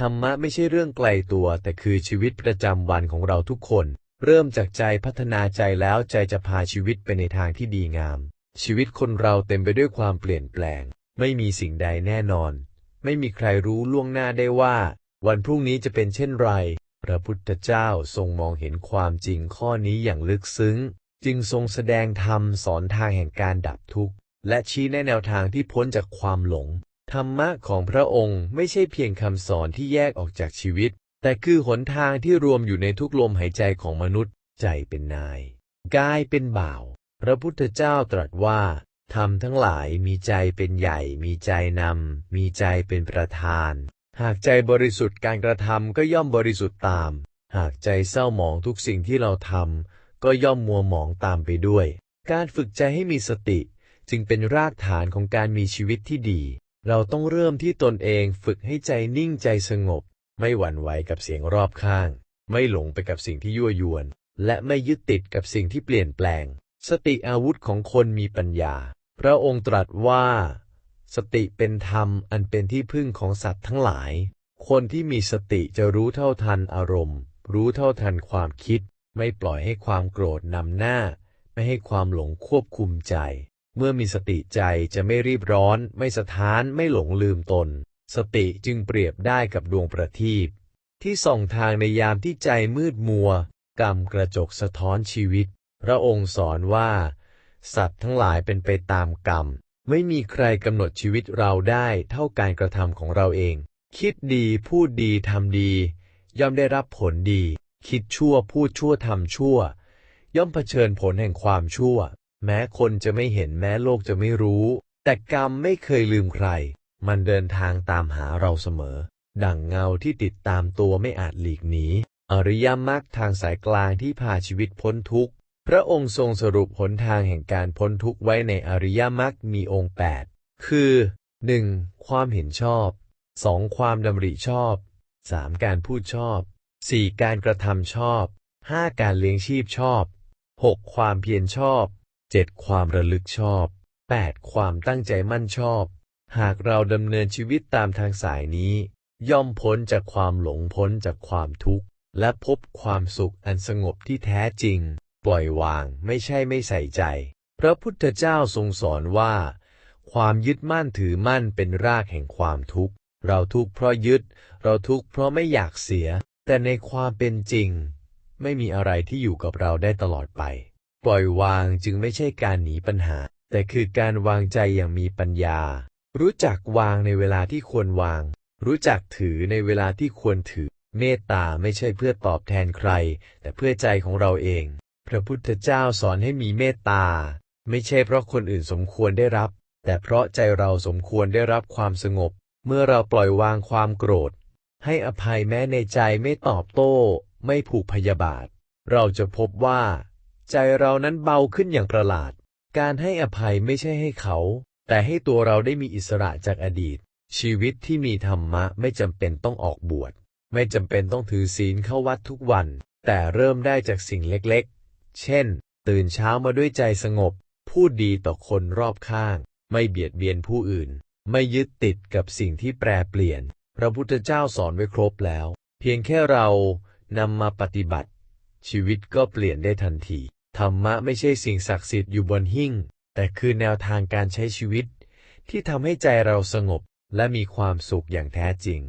ธรรมะไม่ใช่เรื่องไกลตัว แต่คือชีวิตประจำวันของเราทุกคน เริ่มจากใจพัฒนาใจแล้วใจจะพาชีวิตไปในทางที่ดีงาม ชีวิตคนเราเต็มไปด้วยความเปลี่ยนแปลง ไม่มีสิ่งใดแน่นอน ไม่มีใครรู้ล่วงหน้าได้ว่า วันพรุ่งนี้จะเป็นเช่นไร พระพุทธเจ้าทรงมองเห็นความจริงข้อนี้อย่างลึกซึ้ง จึงทรงแสดงธรรมสอนทางแห่งการดับทุกข์ และชี้แนะแนวทางที่พ้นจากความหลง ธรรมะของพระองค์ไม่ใช่เพียงคำสอนที่แยกออกจากชีวิต แต่คือหนทางที่รวมอยู่ในทุกลมหายใจของมนุษย์ ใจเป็นนาย กายเป็นบ่าว พระพุทธเจ้าตรัสว่า ธรรมทั้งหลายมีใจเป็นใหญ่ มีใจนำ มีใจเป็นประธาน หากใจบริสุทธิ์การกระทำก็ย่อมบริสุทธิ์ตาม หากใจเศร้าหมองทุกสิ่งที่เราทำก็ย่อมมัวหมองตามไปด้วย การฝึกใจให้มีสติ จึงเป็นรากฐานของการมีชีวิตที่ดี เราต้องเริ่มที่ตนเองฝึกให้ใจนิ่งใจสงบ ไม่หวั่นไหวกับเสียงรอบข้าง ไม่หลงไปกับสิ่งที่ยั่วยวน และไม่ยึดติดกับสิ่งที่เปลี่ยนแปลง สติอาวุธของคนมีปัญญา พระองค์ตรัสว่า สติเป็นธรรมอันเป็นที่พึ่งของสัตว์ทั้งหลาย คนที่มีสติจะรู้เท่าทันอารมณ์ รู้เท่าทันความคิด ไม่ปล่อยให้ความโกรธนำหน้า ไม่ให้ความหลงควบคุมใจ เมื่อมีสติใจจะไม่รีบร้อน ไม่สะท้าน ไม่หลงลืมตน สติจึงเปรียบได้กับดวงประทีปที่ส่องทางในยามที่ใจมืดมัว กรรมกระจกสะท้อนชีวิต พระองค์สอนว่า สัตว์ทั้งหลายเป็นไปตามกรรม ไม่มีใครกำหนดชีวิตเราได้เท่าการกระทำของเราเอง คิดดีพูดดีทำดี ย่อมได้รับผลดี คิดชั่วพูดชั่วทำชั่ว ย่อมเผชิญผลแห่งความชั่ว แม้คนจะไม่เห็นแม้โลกจะไม่รู้ แต่กรรมไม่เคยลืมใคร มันเดินทางตามหาเราเสมอ ดั่งเงาที่ติดตามตัวไม่อาจหลีกหนีอริยมรรคทางสายกลางที่พาชีวิตพ้นทุกข์ พระองค์ทรงสรุปหนทางแห่งการพ้นทุกข์ไว้ในอริยมรรคมีองค์ 8 คือ 1. ความเห็นชอบ 2. ความดำริชอบ 3. การพูดชอบ 4. การกระทำชอบ 5. การเลี้ยงชีพชอบ 6. ความเพียรชอบ 7. ความระลึกชอบ 8. ความตั้งใจมั่นชอบ หากเราดำเนินชีวิตตามทางสายนี้ ย่อมพ้นจากความหลงพ้นจากความทุกข์ และพบความสุขอันสงบที่แท้จริง ปล่อยวางไม่ใช่ไม่ใส่ใจ พระพุทธเจ้าทรงสอนว่า ความยึดมั่นถือมั่นเป็นรากแห่งความทุกข์ เราทุกข์เพราะยึด เราทุกข์เพราะไม่อยากเสีย แต่ในความเป็นจริง ไม่มีอะไรที่อยู่กับเราได้ตลอดไป ปล่อยวางจึงไม่ใช่การหนีปัญหา แต่คือการวางใจอย่างมีปัญญา รู้จักวางในเวลาที่ควรวาง รู้จักถือในเวลาที่ควรถือ เมตตาไม่ใช่เพื่อตอบแทนใคร แต่เพื่อใจของเราเอง พระพุทธเจ้าสอนให้มีเมตตา ไม่ใช่เพราะคนอื่นสมควรได้รับ แต่เพราะใจเราสมควรได้รับความสงบ เมื่อเราปล่อยวางความโกรธ ให้อภัยแม้ในใจไม่ตอบโต้ ไม่ผูกพยาบาท เราจะพบว่า ใจเรานั้นเบาขึ้นอย่างประหลาด การให้อภัยไม่ใช่ให้เขา แต่ให้ตัวเราได้มีอิสระจากอดีต ชีวิตที่มีธรรมะไม่จำเป็นต้องออกบวช ไม่จำเป็นต้องถือศีลเข้าวัดทุกวัน แต่เริ่มได้จากสิ่งเล็กๆ เช่น ตื่นเช้ามาด้วยใจสงบ พูดดีต่อคนรอบข้าง ไม่เบียดเบียนผู้อื่น ไม่ยึดติดกับสิ่งที่แปรเปลี่ยน พระพุทธเจ้าสอนไว้ครบแล้ว เพียงแค่เรานำมาปฏิบัติ ชีวิตก็เปลี่ยนได้ทันที ธรรมะไม่ใช่สิ่งศักดิ์สิทธิ์อยู่บนหิ้ง แต่คือแนวทางการใช้ชีวิต ที่ทำให้ใจเราสงบและมีความสุขอย่างแท้จริง